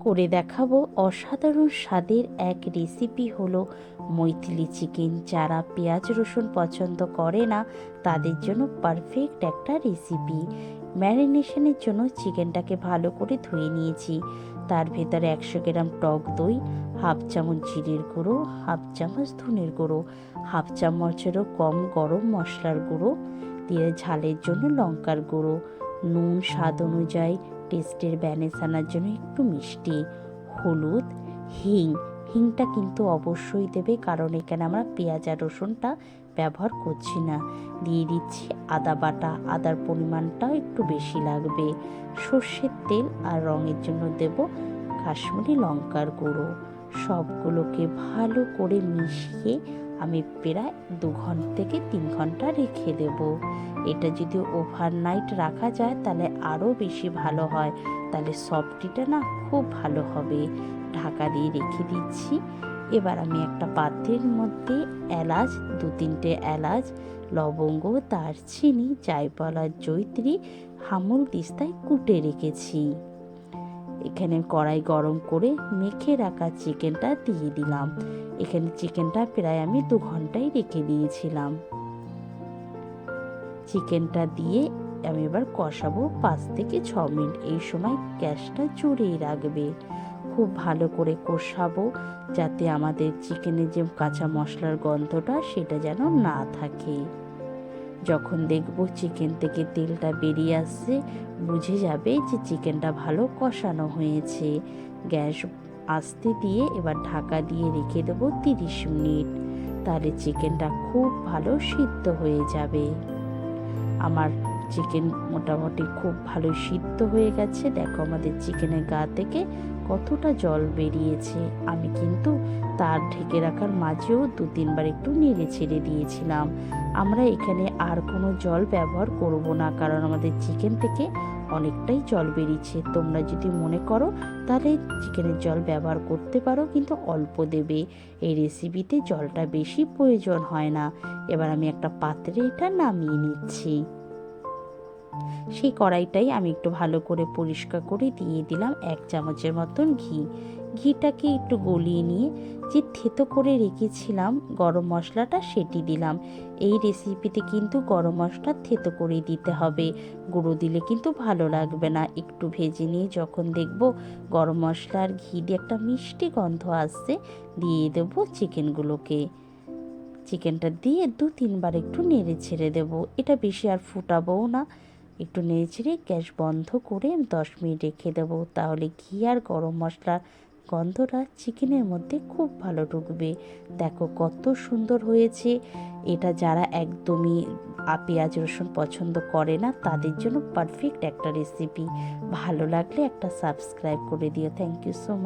করে দেখাবো অসাধারণ স্বাদের এক রেসিপি হলো মৈথিলি চিকেন যারা পেঁয়াজ, রসুন পছন্দ করে না, তাদের জন্য পারফেক্ট একটা রেসিপি ম্যারিনেশনের জন্য চিকেনটাকে ভালো করে ধুয়ে নিয়েছি। তার ভেতরে একশো গ্রাম টক দই, হাফ চামচ জিরের গুঁড়ো, হাফ চামচ ধনের গুঁড়ো, হাফ চামচেরও কম গরম মশলার গুঁড়ো, দিয়ে ঝালের জন্য লঙ্কার গুঁড়ো। নুন স্বাদ অনুযায়ী টেস্টের ব্যালেন্স আনার জন্য একটু মিষ্টি। হলুদ, হিং। হিংটা কিন্তু অবশ্যই দেবে, কারণ এখানে আমরা পেঁয়াজ আর রসুনটা ব্যবহার করছি না। দিয়ে দিচ্ছি আদা বাটা। আদার পরিমাণটাও একটু বেশি লাগবে। সর্ষের তেল আর রঙের জন্য দেব কাশ্মীরি লঙ্কার গুঁড়ো। সবগুলোকে ভালো করে মিশিয়ে আমি প্রায় দু ঘণ্টা থেকে তিন ঘণ্টা রেখে দেব। এটা যদি ওভারনাইট রাখা যায় তাহলে আরও বেশি ভালো হয়। তাহলে সফটিটা না খুব ভালো হবে। ঢাকা দিয়ে রেখে দিচ্ছি। এবার আমি একটা পাত্রের মধ্যে এলাচ, দু তিনটে এলাচ, লবঙ্গ, দারচিনি, জায়ফল আর জৈত্রী হামুল দিস্তায় কুটে রেখেছি। এখানে কড়াই গরম করে মেখে রাখা চিকেনটা দিয়ে দিলাম। এখানে চিকেনটা প্রায় আমি দু ঘন্টায় রেখে দিয়েছিলাম। চিকেনটা দিয়ে আমি এবার কষাবো পাঁচ থেকে ছ মিনিট। এই সময় গ্যাসটা জোরেই রাখবে। খুব ভালো করে কষাবো যাতে আমাদের চিকেনের যে কাঁচা মশলার গন্ধটা সেটা যেন না থাকে। যখন দেখব চিকেন থেকে তেলটা বেরিয়ে আসছে, বুঝে যাবে যে চিকেনটা ভালো কষানো হয়েছে। গ্যাস আস্তে দিয়ে এবার ঢাকা দিয়ে রেখে দেবো তিরিশ মিনিট। তাহলে চিকেনটা খুব ভালো সিদ্ধ হয়ে যাবে। আমার চিকেন মোটামুটি খুব ভালো সিদ্ধ হয়ে গেছে। দেখো আমাদের চিকেনের গা থেকে কতটা জল বেরিয়েছে। আমি কিন্তু তার ঢেকে রাখার মাঝেও দু তিনবার একটু নেড়ে ছেড়ে দিয়েছিলাম। আমরা এখানে আর কোনো জল ব্যবহার করব না, কারণ আমাদের চিকেন থেকে অনেকটাই জল বেরিয়েছে। তোমরা যদি মনে করো, তাহলে চিকেনের জল ব্যবহার করতে পারো, কিন্তু অল্প দেবে। এই রেসিপিতে জলটা বেশি প্রয়োজন হয় না। এবার আমি একটা পাত্রে এটা নামিয়ে নিচ্ছি। সেই কড়াইটাই আমি একটু ভালো করে পরিষ্কার করে দিয়ে দিলাম এক চামচের মতন ঘি। ঘিটাকে একটু গলিয়ে নিয়ে যে থেতো করে রেখেছিলাম গরম মশলাটা সেটি দিলাম। এই রেসিপিতে কিন্তু গরম মশলা থেতো করে দিতে হবে। গুঁড়ো দিলে কিন্তু ভালো লাগবে না। একটু ভেজে নিয়ে যখন দেখব গরম মশলা আর ঘি দিয়ে একটা মিষ্টি গন্ধ আসছে, দিয়ে দেবো চিকেনগুলোকে চিকেনটা দিয়ে দু তিনবার একটু নেড়ে ছেড়ে দেবো। এটা বেশি আর ফুটাবও না। একটু নেড়ে ছেড়ে গ্যাস বন্ধ করে দশ মিনিট রেখে দেবো। তাহলে ঘি আর গরম মশলার গন্ধটা চিকেনের মধ্যে খুব ভালো ঢুকবে। দেখো কত সুন্দর হয়েছে। এটা যারা একদমই পেঁয়াজ, রসুন পছন্দ করে না, তাদের জন্য পারফেক্ট একটা রেসিপি ভালো লাগলে একটা সাবস্ক্রাইব করে দিও। Thank you so much